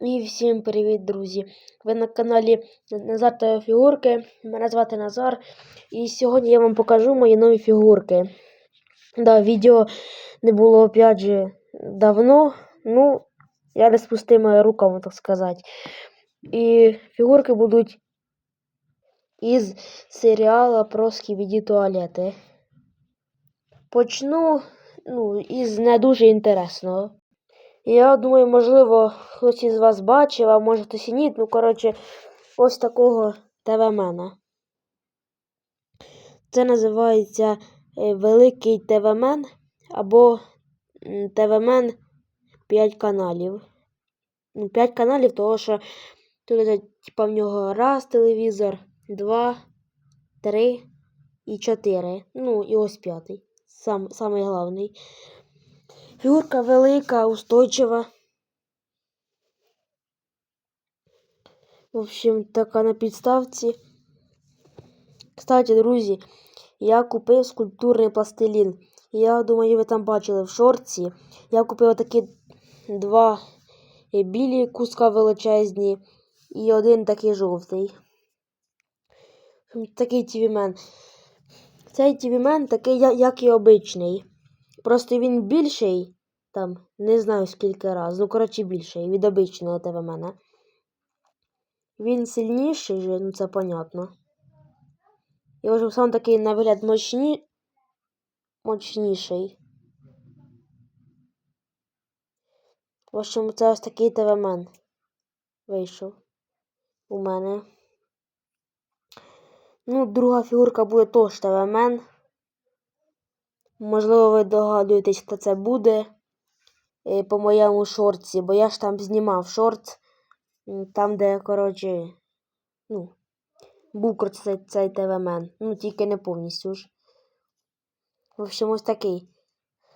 І всім привіт, друзі! Ви на каналі Назар та Фігурки. Мене звати Назар. І сьогодні я вам покажу мої нові фігурки. Да, відео не було опять же давно. Ну, я не з пустими руками, так сказати. І фігурки будуть із серіалу про скібіді туалети. Почну ну, із не дуже інтересного. Я думаю, можливо, хтось із вас бачив, а може хтось і ні. Ну, коротше, ось такого ТВ-мена. Це називається е, Великий ТВ-мен або ТВ-мен 5 каналів. Ну, 5 каналів, тому що тут типа, в нього раз телевізор, два, три і чотири. Ну, і ось п'ятий. Сам, самий головний. Фігурка велика, устойчива. В общем, така на підставці. Кстати, друзі, я купив скульптурний пластилін. Я думаю, ви там бачили в шорці. Я купив такі два білі куска величезні і один такий жовтий. Такий тівімен. Цей тівімен такий, як і обичний. Просто він більший, там, не знаю скільки раз, ну, коротше, більший від обичного ТВ-мена. Він сильніший же, ну це понятно. І вже сам такий на вигляд мощні... мощніший. В общем, це ось такий ТВ-мен вийшов у мене. Ну, друга фігурка буде теж ТВ-мен. Можливо, ви догадуєтесь, хто це буде по моєму шорті, бо я ж там знімав шорт, там, де, коротше, ну, коротше, цей, цей ТВ-мен. Ну, тільки не повністю ж. В общем, ось такий.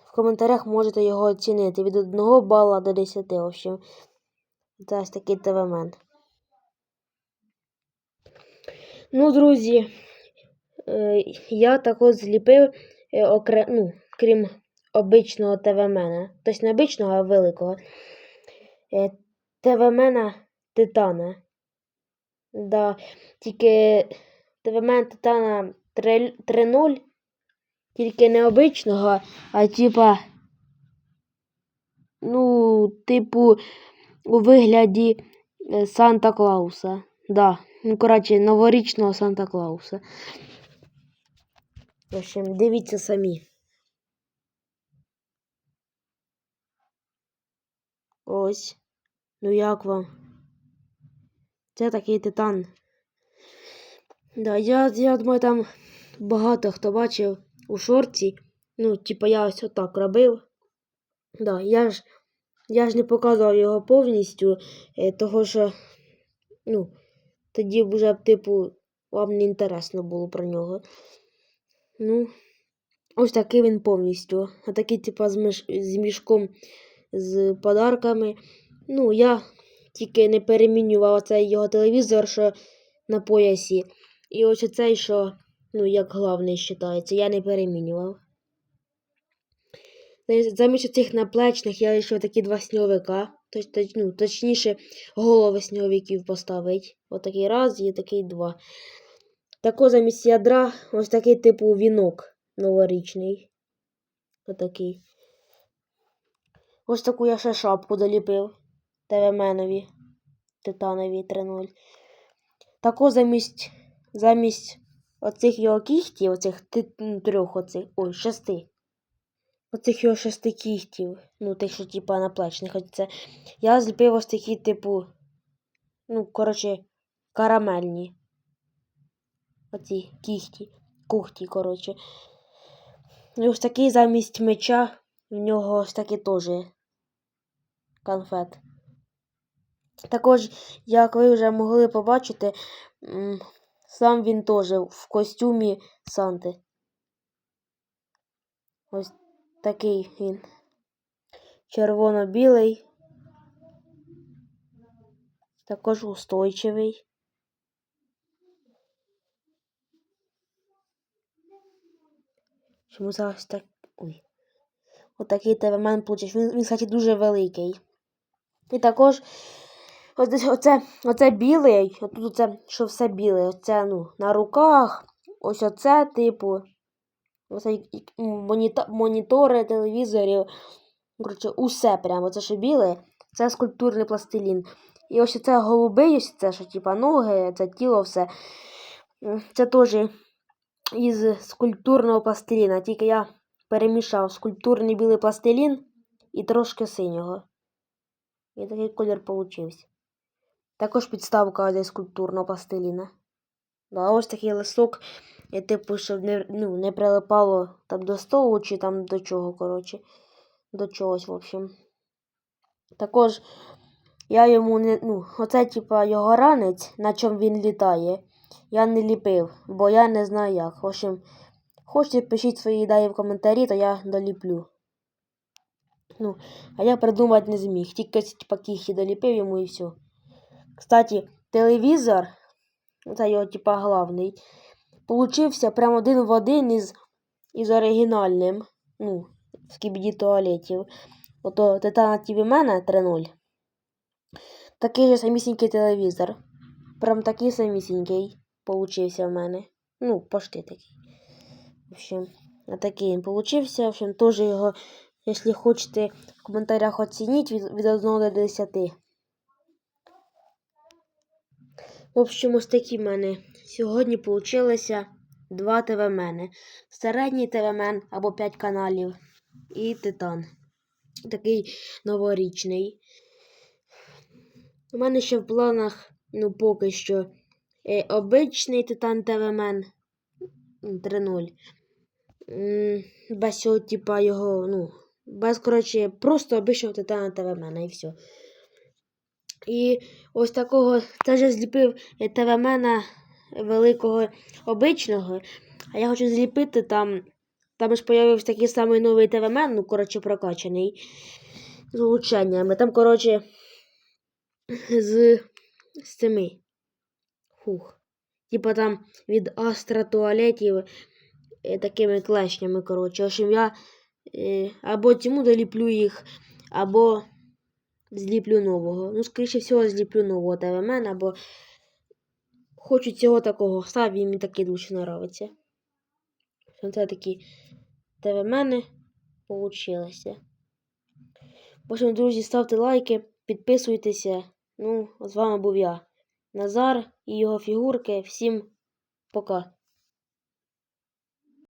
В коментарях можете його оцінити від 1 бала до 10. В общем, це ось такий ТВ-мен. Ну, друзі, е, я також зліпив е, окре... ну, крім обичного ТВ-мена. Тобто не обичного, а великого. Е, ТВ-мена Титана. Да, тільки ТВ-мен Титана 3.0, тільки не обичного, а типа, ну, типу, у вигляді е, Санта Клауса. Да. Ну, коротше, новорічного Санта Клауса. В общем, дивіться самі. Ось. Ну як вам? Це такий титан. Да, я, я думаю, там багато хто бачив у шорті. Ну, типа я ось отак робив. Да, я ж, я ж не показував його повністю, е, того що, ну, тоді б вже, типу, вам не інтересно було про нього. Ну, ось такий він повністю. А такий, типа, з, міш... з мішком з подарками. Ну, я тільки не перемінював цей його телевізор, що на поясі. І ось цей, що, ну, як головний вважається, я не перемінював. Замість цих наплечних я ще такі два сніговика. Точ, точ, ну, точніше, голови сніговиків поставить. Отакий раз і такий два. Тако замість ядра ось такий типу вінок новорічний. Отакий. Ось таку я ще шапку доліпив. ТВ-менові. Титанові 3.0. Тако замість замість оцих його кіхтів, оцих ну, трьох оцих, ой, шести. Оцих його шести кіхтів. Ну, тих, що типа наплечних. Оце. Я зліпив ось такі, типу, ну, коротше, карамельні. Оці кіхті. Кухті, коротше. І ось такий замість меча в нього ось такий теж конфет. Також, як ви вже могли побачити, сам він теж в костюмі Санти. Ось такий він. Червоно-білий. Також устойчивий. Чому зараз так. Ой. Отакий ТВ-мен получився. Він, він, кстати, дуже великий. І також Ось оце, оце білий, отут оце, що все біле, оце, ну, на руках, ось оце, типу, оце монітори, телевізорів, коротше, усе прямо, це що біле, це скульптурний пластилін. І ось це голубий, ось це, що типа ноги, це тіло, все. Це теж із скульптурного пластиліна, тільки я перемішав скульптурний білий пластилін і трошки синього. І такий колір получився. Також підставка для скульптурного пластиліна. Да, ось такий листок, я типу, щоб не, ну, не прилипало там до столу чи там до чого, коротше. До чогось, в общем. Також я йому не. Ну, оце, типа, його ранець, на чому він літає. Я не ліпив, бо я не знаю як. В общем, хочете, пишіть свої ідеї в коментарі, то я доліплю. Ну, а я придумати не зміг. Тільки кіхі доліпив йому і все. Кстати, телевізор, це його, типа, главний, получився прямо один в один із, із оригінальним. Ну, в кібіді туалетів. Ото Титана TV мене 3.0. Такий же самісінький телевізор. Прям такий самісінький получився в мене. Ну, почти такий. В общем, а такий він получився. В общем, теж його, якщо хочете, в коментарях оцініть від, від 1 до 10. В общем, ось такі в мене сьогодні получилося два ТВ-мене. Середній ТВ-мен або 5 каналів. І Титан. Такий новорічний. У мене ще в планах, ну, поки що, е, обичний Титан ТВ-мен 3.0. М, Без цього, типа, його, ну, без, коротше, просто обичного Титана ТВ-мена і все. І ось такого, вже зліпив е, ТВ-мена великого обичного. А я хочу зліпити там. Там ж появився такий самий новий ТВ-мен, ну, коротше, прокачаний. З улучшеннями. Там, коротше, з, з цими. Фух. Типа там від Астра туалетів е, такими клешнями, коротше. В я або цьому доліплю їх, або зліплю нового. Ну, скоріше всього, зліплю нового ТВ-мен, або хочу цього такого. Сам він мені такий дуже нравиться. Це такі ТВ-мени получилося. В друзі, ставте лайки, підписуйтеся. Ну, з вами був я, Назар і його фігурки. Всім пока.